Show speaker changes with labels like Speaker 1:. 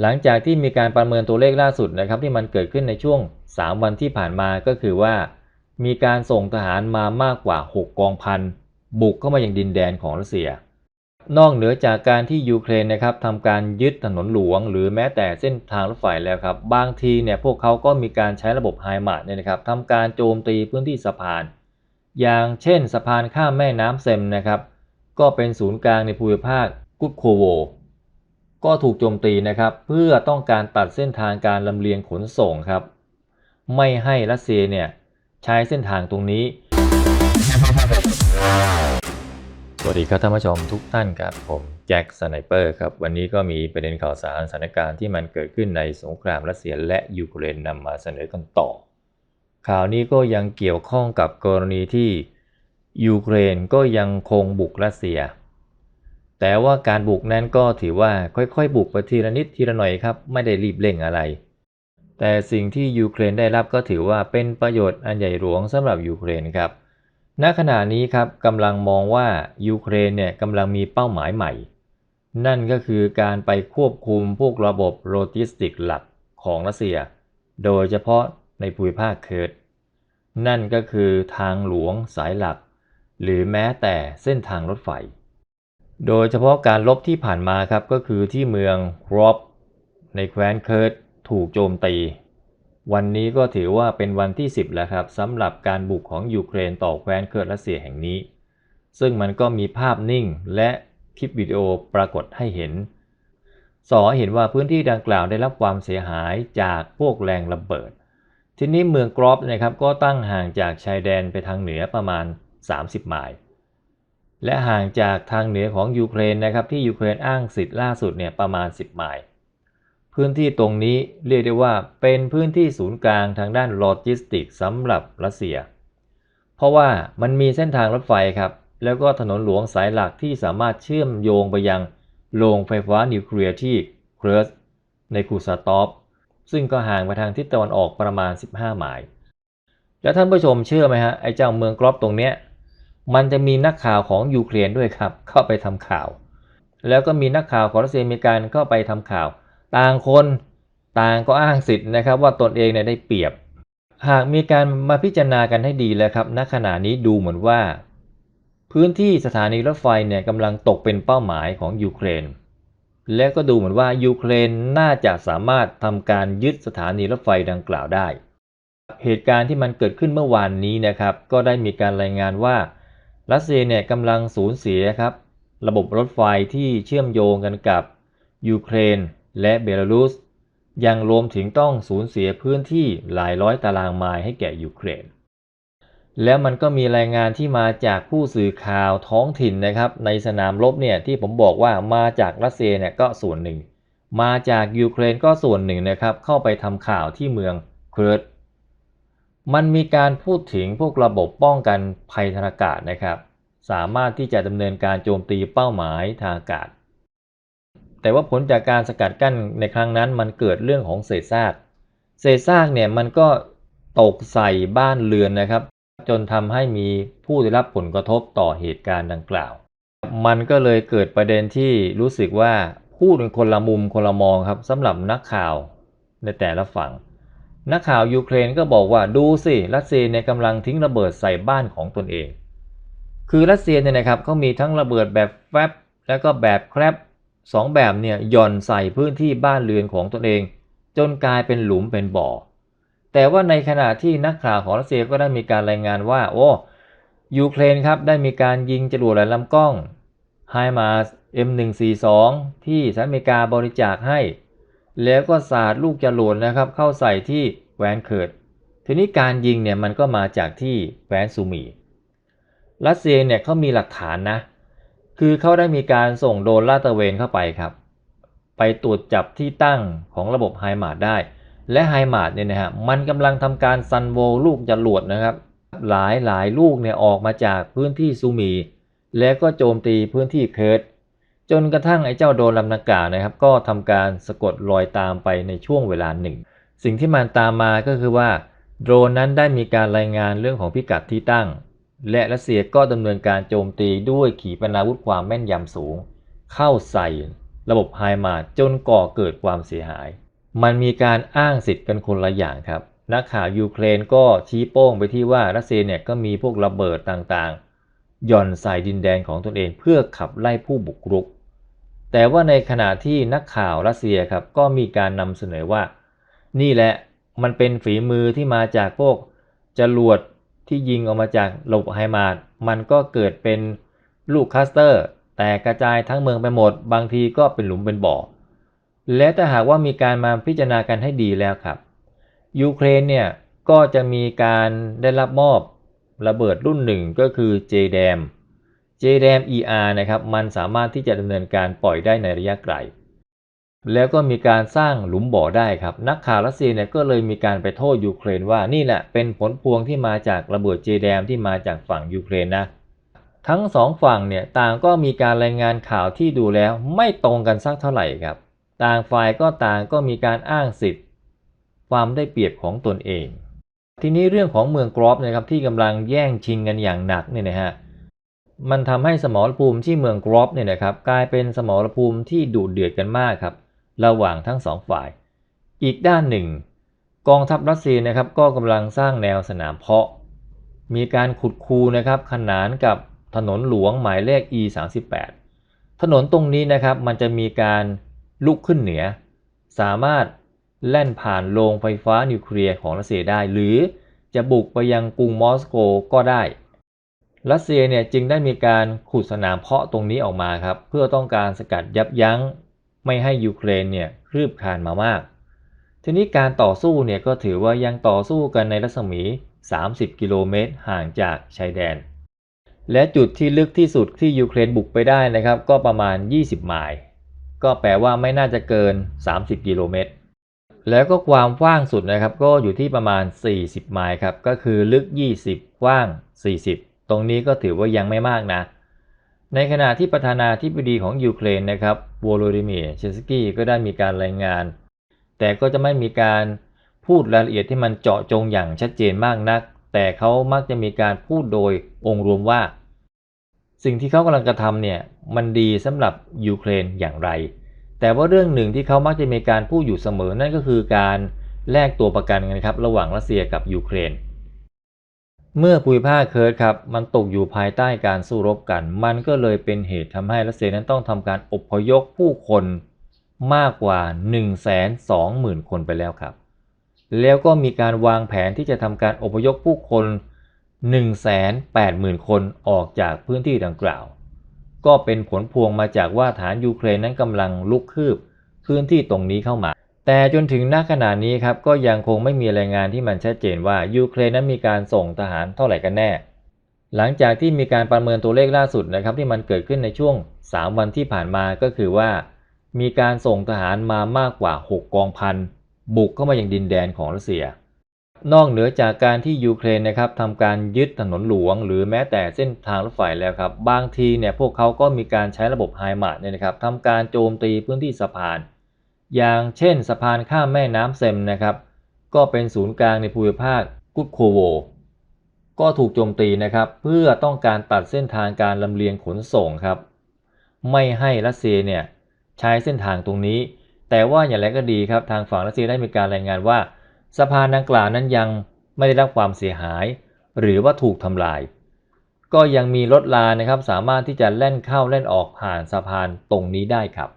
Speaker 1: หลังจากที่มีการประเมินตัวเลขล่าสุดนะครับที่มันเกิดขึ้นในช่วง 3 วันที่ผ่านมาก็คือว่า มีการส่งทหารมามากกว่า 6 กองพันบุกเข้ามายังดินแดนของรัสเซีย นอกเหนือจากการที่ยูเครนนะครับทำการยึดถนนหลวง หรือแม้แต่เส้นทางรถไฟแล้วครับ บางทีเนี่ยพวกเขาก็มีการใช้ระบบไฮมาร์ดเนี่ยนะครับทำการโจมตีพื้นที่สะพาน อย่างเช่นสะพานข้ามแม่น้ำเซมนะครับก็เป็นศูนย์กลางในภูมิภาคกุดโคโว ก็ถูกโจมตีนะครับเพื่อต้องการตัดเส้นทางการลำเลียงขนส่งครับ ไม่ให้รัสเซียเนี่ยใช้เส้นทางตรงนี้ สวัสดีครับท่านผู้ชมทุกท่านครับผมแจ็คสไนเปอร์ครับวันนี้ก็มีประเด็นข่าวสารสถานการณ์ที่มันเกิดขึ้นในสงครามรัสเซียและยูเครนนำมาเสนอกันต่อ ข่าวนี้ก็ยังเกี่ยวข้องกับกรณีที่ยูเครนก็ยังคงบุกรัสเซีย แต่ว่าการบุกนั้นก็ถือว่าค่อยๆ บุกไปทีละนิดทีละหน่อยครับ ไม่ได้รีบเร่งอะไร แต่สิ่งที่ยูเครนได้รับก็ถือว่าเป็นประโยชน์อันใหญ่หลวงสำหรับยูเครนครับ ณขณะนี้ครับกำลังมองว่ายูเครนเนี่ยกำลังมีเป้าหมายใหม่ นั่นก็คือการไปควบคุมพวกระบบโลจิสติกหลักของรัสเซีย โดยเฉพาะในภูมิภาคเคิร์ดนั่นก็คือทางหลวงสายหลัก หรือแม้แต่เส้นทางรถไฟ โดยเฉพาะการลบที่ผ่านมาครับก็คือที่เมืองรอปในแคว้นเคิร์ดถูกโจมตี วันนี้ก็ถือว่าเป็นวันที่ 10 แล้วครับสำหรับการบุกของยูเครนต่อแคว้นเคิร์ดรัสเซียแห่งนี้ ซึ่งมันก็มีภาพนิ่งและคลิปวิดีโอปรากฏให้เห็น สอเห็นว่าพื้นที่ดังกล่าวได้รับความเสียหายจากพวกแรงระเบิด ทีนี้เมืองกรอบนะครับก็ตั้งห่างจากชายแดนไปทางเหนือประมาณ 30 ไมล์ และห่างจากทางเหนือของยูเครนนะครับที่ยูเครนอ้างสิทธิ์ล่าสุดเนี่ยประมาณ 10 ไมล์พื้นที่ตรงนี้เรียกได้ว่าเป็นพื้นที่ศูนย์กลางทางด้านโลจิสติกสำหรับรัสเซีย เพราะว่ามันมีเส้นทางรถไฟครับ แล้วก็ถนนหลวงสายหลักที่สามารถเชื่อมโยงไปยังโรงไฟฟ้านิวเคลียร์ที่เครสในคูซาตอฟซึ่งก็ห่างไปทางทิศตะวันออกประมาณ 15 ไมล์แล้วท่านผู้ชมเชื่อไหมฮะไอ้เจ้าเมืองกรอบตรงเนี้ย มันจะมีนักข่าวของยูเครนด้วยครับ เข้าไปทำข่าว แล้วก็มีนักข่าวของรัสเซียมีการเข้าไปทำข่าว ต่างคนต่างก็อ้างสิทธิ์นะครับ ว่าตนเองเนี่ยได้เปรียบ หากมีการมาพิจารณากันให้ดีแล้วครับณขณะนี้ดูเหมือนว่า พื้นที่สถานีรถไฟเนี่ยกำลังตกเป็นเป้าหมายของยูเครน และก็ดูเหมือนว่ายูเครนน่าจะสามารถทำการยึดสถานีรถไฟดังกล่าวได้ เหตุการณ์ที่มันเกิดขึ้นเมื่อวานนี้นะครับ ก็ได้มีการรายงานว่า รัสเซียเนี่ยกำลังสูญเสียครับ ระบบรถไฟที่เชื่อมโยงกันกับยูเครนและเบลารุส ยังรวมถึงต้องสูญเสียพื้นที่หลายร้อยตารางไมล์ให้แก่ยูเครน แล้วมันก็มีรายงานที่มาจากผู้สื่อข่าวท้องถิ่นนะครับ ในสนามรบเนี่ยที่ผมบอกว่ามาจากรัสเซียเนี่ยก็ส่วนหนึ่ง มาจากยูเครนก็ส่วนหนึ่งนะครับ เข้าไปทำข่าวที่เมืองเคิร์ด มันมีการพูดถึงพวกระบบป้องกันภัยทางอากาศนะครับ สามารถที่จะดำเนินการโจมตีเป้าหมายทางอากาศ แต่ว่าผลจากการสกัดกั้นในครั้งนั้นมันเกิดเรื่องของเศษซากเศษซากเนี่ยมันก็ตกใส่บ้านเรือนนะครับ จนทำให้มีผู้ได้รับผลกระทบต่อเหตุการณ์ดังกล่าว มันก็เลยเกิดประเด็นที่รู้สึกว่าพูดเป็นคนละมุมคนละมองครับสำหรับนักข่าวในแต่ละฝั่ง นักข่าวยูเครนก็บอกว่าดูสิรัสเซียเนี่ยกำลังทิ้งระเบิดใส่บ้านของตนเอง คือรัสเซียเนี่ยนะครับเขามีทั้งระเบิดแบบแฟบแล้วก็แบบแครบสองแบบเนี่ยย่อนใส่พื้นที่บ้านเรือนของตนเอง จนกลายเป็นหลุมเป็นบ่อ แต่ว่าในขณะที่นักข่าวของรัสเซียก็ได้มีการรายงานว่า โอ้ยูเครนครับได้มีการยิงจรวดหลายลำกล้องไฮมาส M142 ที่สหรัฐอเมริกาบริจาคให้ แล้วก็สาดลูกจรวดนะครับ เข้าใส่ที่แคว้นเคิร์ดทีนี้การยิงเนี่ยมันก็มาจากที่แคว้นซูมี รัสเซียเนี่ยเขามีหลักฐานนะ คือเขาได้มีการส่งโดรนลาดตระเวนเข้าไปครับ ไปตรวจจับที่ตั้งของระบบไฮมาร์ดได้ และไฮมาร์ดเนี่ยนะฮะมันกำลังทำการซันโวลูกจรวดนะครับ หลายหลายลูกเนี่ยออกมาจากพื้นที่ซูมี แล้วก็โจมตีพื้นที่เคิร์ด จนกระทั่งไอ้เจ้าโดรนลำดังกานะครับ ก็ทำการสะกดรอยตามไปในช่วงเวลาหนึ่ง สิ่งที่มันตามมาก็คือว่าโดรนนั้นได้มีการรายงานเรื่องของพิกัดที่ตั้ง และรัสเซียก็ดำเนินการโจมตีด้วยขีปนาวุธความแม่นยำสูง เข้าใส่ระบบไฮมาจนก่อเกิดความเสียหาย มันมีการอ้างสิทธิ์กันคนละอย่างครับ นักข่าวยูเครนก็ชี้โป้งไปที่ว่ารัสเซียเนี่ยก็มีพวกระเบิดต่างๆ หย่อนใส่ดินแดนของตนเองเพื่อขับไล่ผู้บุกรุก แต่ว่าในขณะที่นักข่าวรัสเซียครับก็มีการนำเสนอว่า นี่แหละมันเป็นฝีมือที่มาจากพวกจรวดที่ยิงออกมาจากระบบไฮมาร์มันก็เกิดเป็นลูกคลัสเตอร์ แตกกระจายทั้งเมืองไปหมด บางทีก็เป็นหลุมเป็นบ่อ และถ้าหากว่ามีการมาพิจารณากันให้ดีแล้วครับ ยูเครนเนี่ยก็จะมีการได้รับมอบระเบิดรุ่นหนึ่งก็คือ JDAM JDAM ER นะครับมันสามารถที่จะดำเนินการปล่อยได้ในระยะไกล แล้วก็มีการสร้างหลุมบ่อได้ครับ นักข่าวรัสเซียเนี่ยก็เลยมีการไปโทษยูเครนว่านี่แหละเป็นผลพวงที่มาจากระเบิด JDAM ที่มาจากฝั่งยูเครนนะทั้งสองฝั่งเนี่ยต่างก็มีการรายงานข่าวที่ดูแล้วไม่ตรงกันสักเท่าไหร่ครับ ต่างฝ่ายก็ต่างก็มีการอ้างสิทธิ์ ความได้เปรียบของตนเอง ทีนี้เรื่องของเมืองกรอบนะครับที่กำลังแย่งชิงกันอย่างหนักเนี่ยนะฮะ มันทำให้สมรภูมิที่เมืองกรอบเนี่ยนะครับกลายเป็นสมรภูมิที่ดุเดือดกันมากครับระหว่างทั้งสองฝ่าย อีกด้านหนึ่ง กองทัพรัสเซียนะครับก็กำลังสร้างแนวสนามเพาะ มีการขุดคูนะครับขนานกับถนนหลวงหมายเลข E 3 8ถนนตรงนี้นะครับมันจะมีการลุกขึ้นเหนือ สามารถแล่นผ่านโรงไฟฟ้านิวเคลียร์ของรัสเซียได้ หรือจะบุกไปยังกรุงมอสโกก็ได้ รัสเซียเนี่ยจึงได้มีการขุดสนามเพาะตรงนี้ออกมาครับ เพื่อต้องการสกัดยับยั้ง ไม่ให้ยูเครนเนี่ยคืบคานมามาก ทีนี้การต่อสู้เนี่ยก็ถือว่ายังต่อสู้กันในรัศมี 30 กิโลเมตรห่างจากชายแดน และจุดที่ลึกที่สุดที่ยูเครนบุกไปได้นะครับ ก็ประมาณ 20 ไมล์ก็แปลว่าไม่น่าจะเกิน 30 กิโลเมตรแล้วก็ความกว้างสุดนะครับ ก็อยู่ที่ประมาณ 40 ไมล์ครับก็คือลึก 20กว้าง 40 ตรงนี้ก็ถือว่ายังไม่มากนะ ในขณะที่ประธานาธิบดีของยูเครนนะครับวโลดิเมียร์เชสกี้ก็ได้มีการรายงาน แต่ก็จะไม่มีการพูดรายละเอียดที่มันเจาะจงอย่างชัดเจนมากนัก แต่เขามักจะมีการพูดโดยองค์รวมว่า สิ่งที่เขากำลังกระทำเนี่ยมันดีสำหรับยูเครนอย่างไร แต่ว่าเรื่องหนึ่งที่เขามักจะมีการพูดอยู่เสมอนั่นก็คือการแลกตัวประกันกันครับระหว่างรัสเซียกับยูเครน เมื่อภูมิภาคเคิร์ดครับมันตกอยู่ภายใต้การสู้รบกัน มันก็เลยเป็นเหตุทำให้รัสเซียนั้นต้องทำการอพยพผู้คนมากกว่า 120,000 คนไปแล้วครับ แล้วก็มีการวางแผนที่จะทำการอพยพผู้คน 180,000 คนออกจากพื้นที่ดังกล่าว ก็เป็นผลพวงมาจากว่าฐานยูเครนนั้นกำลังลุกคืบพื้นที่ตรงนี้เข้ามา แต่จนถึงณขณะนี้ครับก็ยังคงไม่มีรายงานที่มันชัดเจนว่ายูเครนนั้นมีการส่งทหารเท่าไหร่กันแน่ หลังจากที่มีการประเมินตัวเลขล่าสุดนะครับที่มันเกิดขึ้นในช่วง 3 วันที่ผ่านมาก็คือว่า มีการส่งทหารมามากกว่า 6 กองพันบุกเข้ามายังดินแดนของรัสเซีย นอกเหนือจากการที่ยูเครนนะครับทำการยึดถนนหลวง หรือแม้แต่เส้นทางรถไฟแล้วครับบางทีเนี่ยพวกเขาก็มีการใช้ระบบไฮมาร์เนี่ยนะครับทำการโจมตีพื้นที่สะพาน อย่างเช่นสะพานข้ามแม่น้ำเซมนะครับ ก็เป็นศูนย์กลางในภูมิภาคกุดโคโว ก็ถูกโจมตีนะครับ เพื่อต้องการตัดเส้นทางการลำเลียงขนส่งครับ ไม่ให้รัสเซียเนี่ยใช้เส้นทางตรงนี้ แต่ว่าอย่างไรก็ดีครับทางฝั่งรัสเซียได้มีการรายงานว่า สะพานดังกล่าวนั้นยังไม่ได้รับความเสียหาย หรือว่าถูกทำลาย ก็ยังมีรถลานะครับสามารถที่จะแล่นเข้าแล่นออกผ่านสะพานตรงนี้ได้ครับ